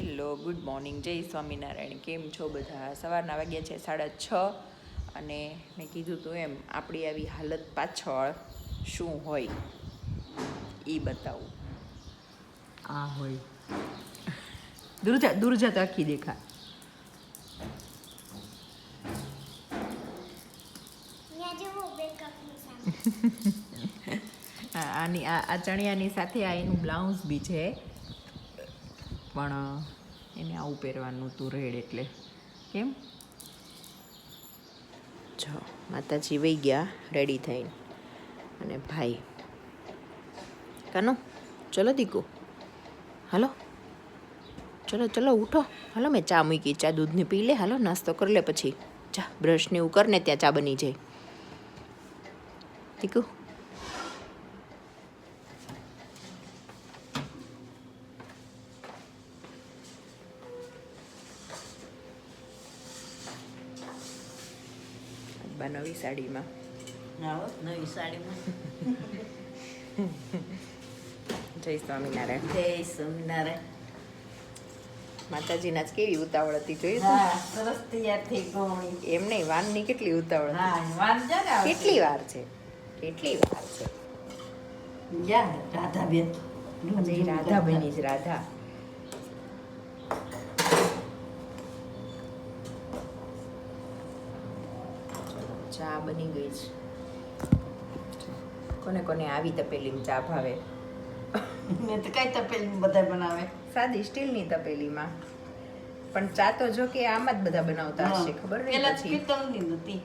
Hello good morning. જય સ્વામિનારાયણ. કેમ છો બધા? સવારના વાગ્યા છે સાડા છ અને મેં કીધું તું એમ આપણી આવી હાલત પાછળ શું હોય એ બતાવું. આ હોય. દૂર જા દૂર જા તો આખી દેખા આની આ આ ચણિયાની સાથે આ એનું બ્લાઉઝ બી છે. પણ એને આવું પહેરવાનું તું રેડ એટલે. કેમ? જો, માતાજી વહી ગયા રેડી થઈને. અને ભાઈ. કાનો, ચલો દીકુ. હાલો. ચલો ચલો, ઉઠો. હાલો, મેં ચા મૂકી, ચા દૂધની પી લે. હાલો, નાસ્તો કરી લે પછી. ચા બ્રશને એવું કર ત્યાં ચા બની જાય. દીકુ બા નવી સાડીમાં. નવી સાડીમાં. જય સ્વામિનારાયણ. જય સ્વામિનારાયણ. માતાજીના જ કેવી ઉતાવળ હતી જોઈ સરસ તૈયાર થઈ ગોણી એમ નહીં વાનની કેટલી ઉતાવળ. કેટલી વાર છે? કેટલી વાર છે? રાધાબેન. જય રાધા બની જ રાધા ચલો, ચા બની ગઈ છે. કોને કોને આવી તપેલીમાં ચા ભાવે? મેં તો કઈ તપેલી બધા બનાવે. સાદી સ્ટીલની તપેલીમાં. પણ ચા તો જો કે આમાં જ બધા બનાવતા હશે ખબર નહીં પેલા પછી. પિત્તળની નથી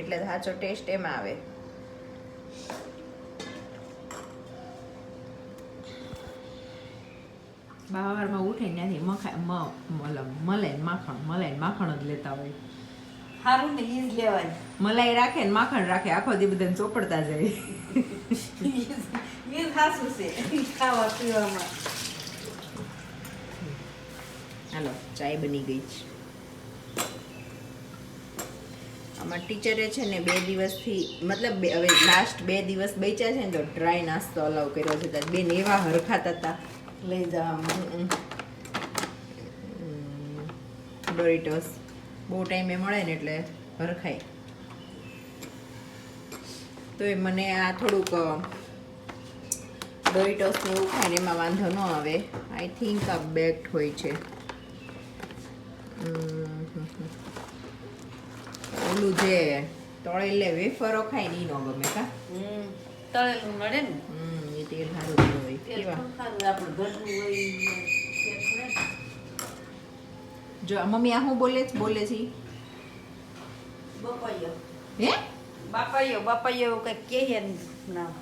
એટલે સાચો ટેસ્ટ એમાં આવે. બાવારમાં ઉઠે ત્યાંથી મખાય મ મલમ મલાઈ માખણ મલાઈ માખણ જ લેતા હોય. સારું ને ઈ જ મલાઈ રાખે ને માખણ રાખે આખો દી બધાને ચોપડતા જાય. ઈ ખાસું છે ખાવા પીવામાં. હાલો ચાય બની ગઈ છે. આમાં ટીચરે છે ને બે દિવસથી મતલબ હવે લાસ્ટ બે દિવસ બેચ્યા છે ને તો ડ્રાય નાસ્તો અલાવ કર્યો છે. બે બેન એવા હરખાતા હતા લઈ જવામાં. ડોરિટોસ બહુ ટાઈમે મળે ને એટલે હરખાય તો એ મને આ થોડુંક ડોરિટોસ ને એવું ખાય ને એમાં વાંધો ન આવે. આઈ થિંક આ બેક્ટ હોય છે. ઓલું જે તળેલે વેફરો ખાય ને એ ન ગમે કા? તળેલું મળે ને. એ તેલ સારું હોય. કેવા? સારું આપણું ઘરનું હોય. જો મમ્મી આ હું બોલે છે? બોલે છે? બપાયો હે? બાપાયો બાપાયો કંઈક કહે નામ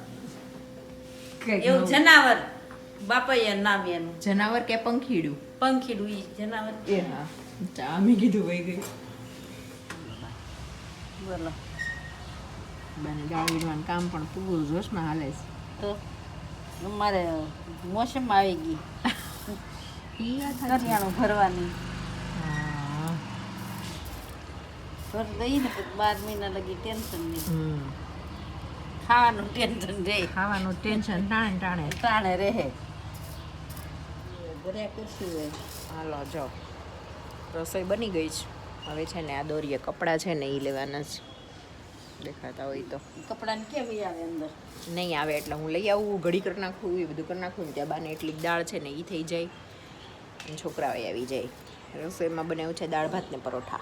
એવું જનાવર બાપાયા નામ એનું. જનાવર કે પંખીડું? પંખીડું ઈ જનાવર. એ હા ચા મેં કીધું વહી ગઈ બોલો. બને ગાડીમાં વીણવાનું કામ પણ પૂરું જોશમાં હાલે છે. તો અમારે મોસમ આવી ગઈ. કરિયાણું ભરવાની હા ભર દઈ ને પછી બાર મહિના લગી ટેન્શન નહીં હમ. ખાવાનું ટેન્શન રહે. ખાવાનું ટેન્શન ટાણે ટાણે. ટાણે રહે. ઘરે કશું હોય. હાલો જો. રસોઈ બની ગઈ છે. હવે છે ને આ દોરીએ કપડાં છે ને એ લેવાના છે. દેખાતા હોય તો. કપડાને કેવી આવે અંદર? નહીં આવે એટલે હું લઈ આવું ઘડી કરી નાખું એ બધું કરી નાખું ને ત્યાં બાને એટલી દાળ છે ને એ થઈ જાય. છોકરાઓ આવી જાય. રસોઈમાં બનાવ્યું છે દાળ ભાત ને પરોઠા.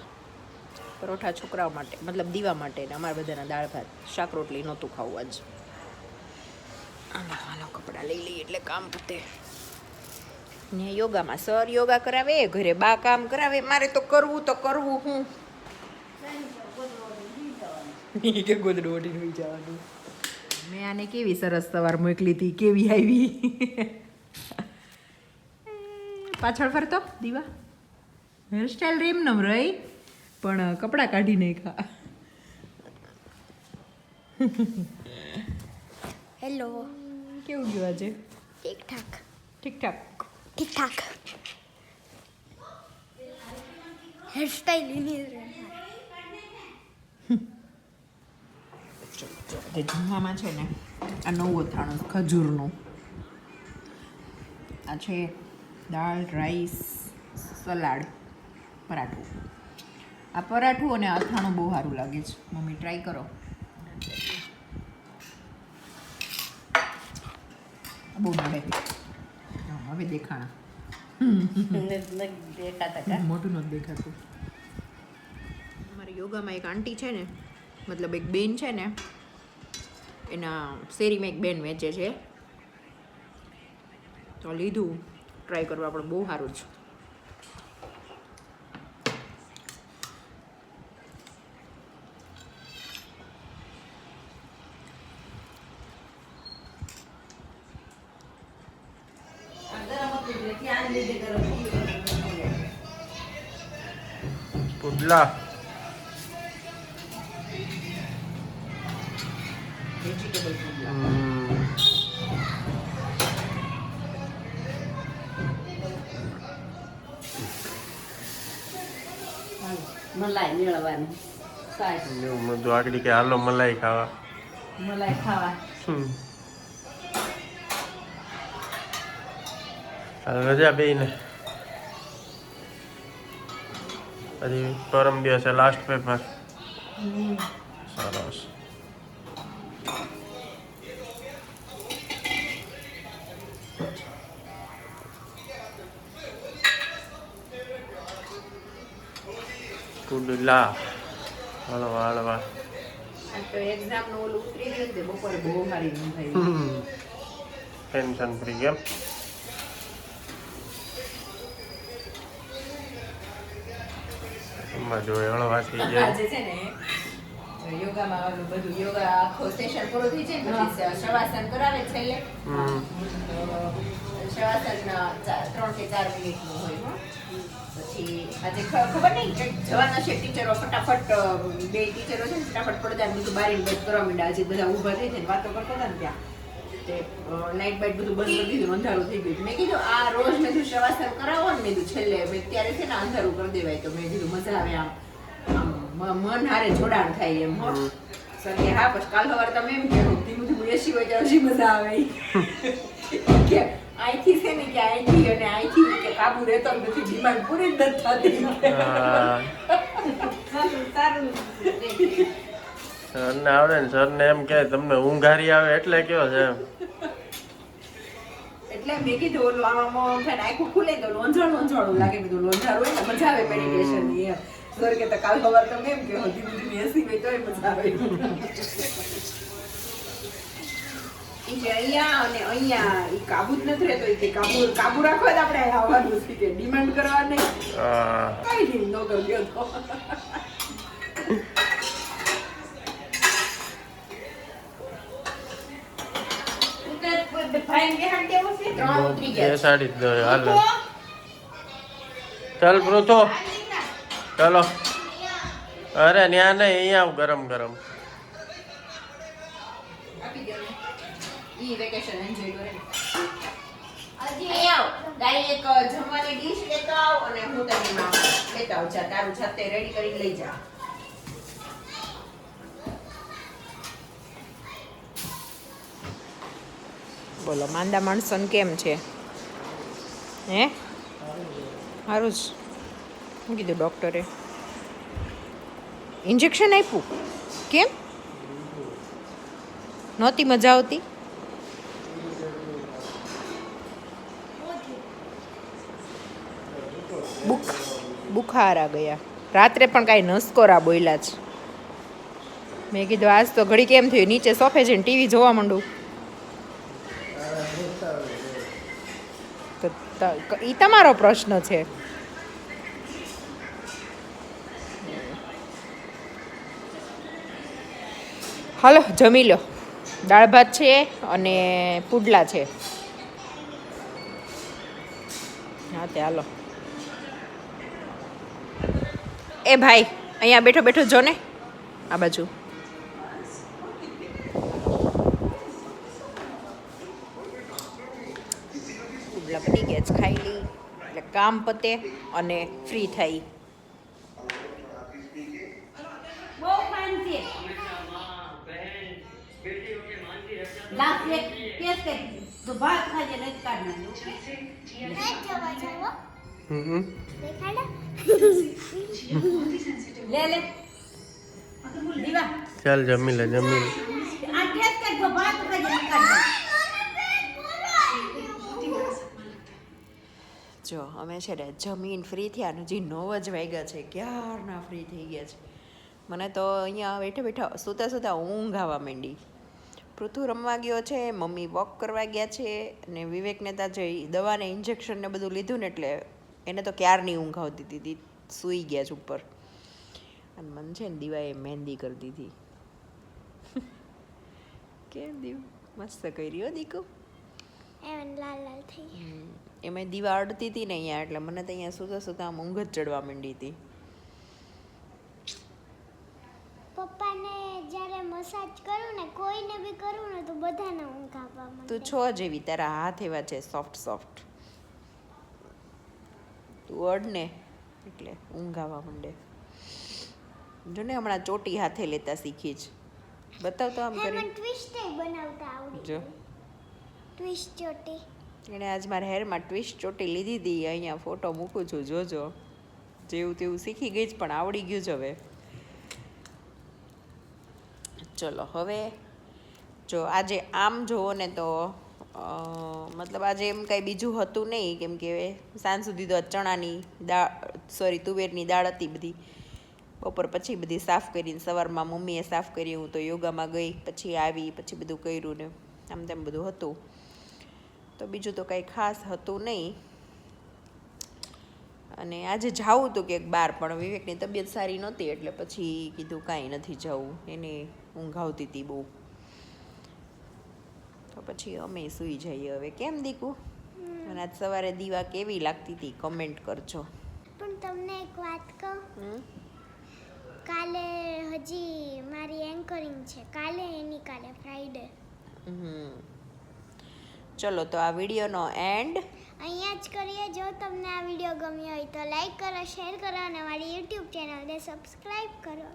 પરોઠા છોકરાઓ માટે મતલબ દીવા માટે ને અમારા બધાના દાળ ભાત શાક રોટલી નહોતું ખાવું આજ. હાલો હાલો કપડાં લઈ લઈએ એટલે કામ પતે. ને યોગામાં સર યોગા કરાવે ઘરે બા કામ કરાવે મારે તો કરવું તો કરવું હું. કે ગોદડું ઓઢીને હોઈ જવાનું. મેં આને કેવી સરસ સવાર મોકલી હતી કેવી આવી. પાછળ ફરતો દીવા? હેરસ્ટાઈલ રેમ નમ રહી પણ કપડાં કાઢી નાખ્યા. હેલો કેવું ગયું આજે? ઠીક ઠાક ઠીક ઠાક ઠીક ઠાક હેરસ્ટાઈલ એની તે જમવામાં છે ને આ નવું અથાણું ખજૂરનું. આ છે દાળ રાઈસ સલાડ પરાઠું. આ પરાઠું અને અથાણું બહુ સારું લાગે છે. મમ્મી ટ્રાય કરો. બહુ નડે. હવે દેખાણા. મોટું નથી દેખાતું. અમારી યોગામાં એક આંટી છે ને મતલબ એક બેન છે ને એના શેરીમાં એક બેન વેચે છે. તો લીધું. ટ્રાય કરવા પણ બહુ સારું છે પુડલા મલાઈ મેળવવાની. એવું બધું આગળ કે હાલો મલાઈ ખાવા. મલાઈ ખાવા. રજા બે પછી પરમ દિવસે લાસ્ટ પેપર સરસ પુડલા હળવા હળવા તો એક્ઝામનું ઓલું ઉતરી ગયું તે બપોરે બહુ સારી ઊંઘ આવી હમ. ટેન્શન ફ્રી કેમ એમાં જો હળવા થઈ જાય આજે છે ને યોગામાં બધું યોગા આખો સેશન પૂરો થઈ જાય પછી શવાસન કરાવે છેલ્લે. શવાસન ત્રણ કે ચાર મિનિટનું હોય. પછી આજે ખબર નહીં જવાના છે ટીચરો ફટાફટ બે ટીચરો છે ને ફટાફટ પડદા બધું બારી બંધ કરવા માંડ્યા આજે બધા ઊભા થઈ જઈને વાતો કરતા હતા ને ત્યાં તે લાઈટ બાઇટ બધું બંધ કરી દીધું અંધારું થઈ ગયું. મેં કીધું આ રોજ મેં કીધું શવાસન કરાવો ને. મેં કીધું છેલ્લે મેં ત્યારે છે ને અંધારું કરી દેવાય. તો મેં કીધું મજા આવે આમ મન હારે જોડાણ થાય એમ હો. સર હા પછી કાલ સવારે તમે એમ કહો ધીમું ધીમું એસી હોય ત્યાં હજી મજા આવે. કે અહીંથી છે ને કે અહીંથી અને અહીંથી કે કાબુ રહેતો નથી ડિમાન્ડ પૂરી જ નથી થતી. હા. સારું સરને આવડે ને સરને એમ કે તમને ઊંઘારી આવે એટલે કયો છે એમ. એટલે મેં કીધું ઓલું આમાં છે ને આખું ખુલે તો લોંઝાણ લોંઝાણું લાગે. બધું લોંઝાણ હોય ને મજા આવે મેડિટેશનની એમ. સર કે તો કાલ સવાર તમે એમ કહો ધીમે ધીમે એસી હોય તોય મજા આવે. એટલે અહીંયા અને અહીંયા એ કાબુ જ નથી રહેતો કે કાબુ કાબુ રાખવા જ આપણે આવવાનું છે કે ડિમાન્ડ કરવા નહીં. કઈ નહીં નો ગયો તો ત્રણ ઉતરી ગયા બેસાડી દો હાલ. ચાલ પૃથો ચાલો. અરે ન્યા નહીં અહીંયા આવ ગરમ ગરમ. જમવાની ડીશ લેતો આવ અને હું એમાં લેતા આવું. તારું જાતે રેડી કરી લઈ જા. બોલો, માંદા માણસોને કેમ છે? હે? સારું જ. શું કીધું ડૉક્ટરે? ઇન્જેક્શન આપ્યું? કેમ? નહોતી મજા આવતી? બુખ, બુખાર આ ગયા. રાત્રે પણ કાંઈ નસકોરા બોલ્યા છે મેં કીધું, આજ તો ઘડી કેમ થયું? નીચે સોફે જઈને ટીવી જોવા માંડું તો એ તમારો પ્રશ્ન છે. હાલો, જમી લો. દાળ ભાત છે અને પુડલા છે. હા, તે હાલો. એ ભાઈ, અહીંયા બેઠો બેઠો જો ને, આ બાજુ. છે ખાઈ લઈ એટલે કામ પતે અને ફ્રી થાય ચાલ જમી લે જમી એક ટેસ્ટ કરી તો ભાત ખાજે નથી કાઢ નાખજો નહીં જવા જવો હમ દેખાડે લે લે દીવા ચાલ જમી લે જમી લે આ ટેસ્ટ કરજો ભાત ખાજે નથી કાઢ નાખજો. જો અમે છે ને જમીન ફ્રી થયા ને હજી નવ જ વાગ્યા છે ક્યારના ફ્રી થઈ ગયા છે? મને તો અહીંયા બેઠા બેઠા સૂતા સૂતા ઊંઘ આવવા માંડી. પૃથુ રમવા ગયો છે મમ્મી વોક કરવા ગયા છે અને વિવેકને તાજે દવાને ઇન્જેક્શન ને બધું લીધું ને એટલે એને તો ક્યારની ઊંઘ આવતી હતી? સૂઈ ગયા છે ઉપર. અને મને છે ને દીવાએ મહેંદી કરી દીધી. કેમ દીવ? મસ્ત કરી હો દીકુ. એવન લાલ લાલ થઈ. એમાં દીવા અડતી હતી ને અહીંયા એટલે મને તો અહીંયા સુતા સુતા આમ ઊંઘ જ ચડવા માંડી હતી. પપ્પાને જ્યારે મસાજ કરું ને કોઈને બી કરું ને તો બધાને ઊંઘ આવવા તું માંડે. છો જેવી તારા હાથ એવા છે સોફ્ટ સોફ્ટ તું અડ ને એટલે ઊંઘ આવવા માંડે. જો ને હમણાં ચોટી હાથે લેતા શીખી જ. બતાવ તો આમ કરી. ટ્વિસ્ટ બનાવતા આવડી જો. ટ્વિસ્ટ ચોટી. એણે આજ મારા હેરમાં ટ્વિસ્ટ ચોટી લીધી હતી અહીંયા ફોટો મૂકું છું, જોજો. જેવું તેવું શીખી ગઈ જ, પણ આવડી ગયું જ હવે. ચલો, હવે જો આજે આમ જુઓ ને તો મતલબ આજે એમ કાંઈ બીજું હતું નહીં, કેમ કે સાંજ સુધી તો ચણાની દાળ સોરી તુવેરની દાળ હતી બધી. બપોર પછી બધી સાફ કરીને સવારમાં મમ્મીએ સાફ કરી, હું તો યોગામાં ગઈ, પછી આવી, પછી બધું કર્યું ને, આમ તેમ બધું હતું. તો બીજું તો કાંઈ ખાસ હતું નહીં. અને આજે જવું હતું ક્યાંક બહાર પણ. વિવેકની તબિયત સારી નહોતી એટલે પછી કીધું કાંઈ નથી જવું. એને ઊંઘ આવતી હતી બહુ. તો પછી અમે સૂઈ જઈએ હવે. કેમ દીકુ? અને આજ સવારે દીવા કેવી લાગતી હતી? કમેન્ટ કરજો. પણ તમને એક વાત કહું? કાલે હજી મારી એન્કરિંગ છે. કાલે એની કાલે ફ્રાઈડે હમ. ચલો તો આ વિડીયોનો એન્ડ અહીંયા જ કરીએ. જો તમને આ વીડિયો ગમ્યો હોય તો લાઈક કરો શેર કરો અને મારી યુટ્યુબ ચેનલને સબસ્ક્રાઈબ કરો.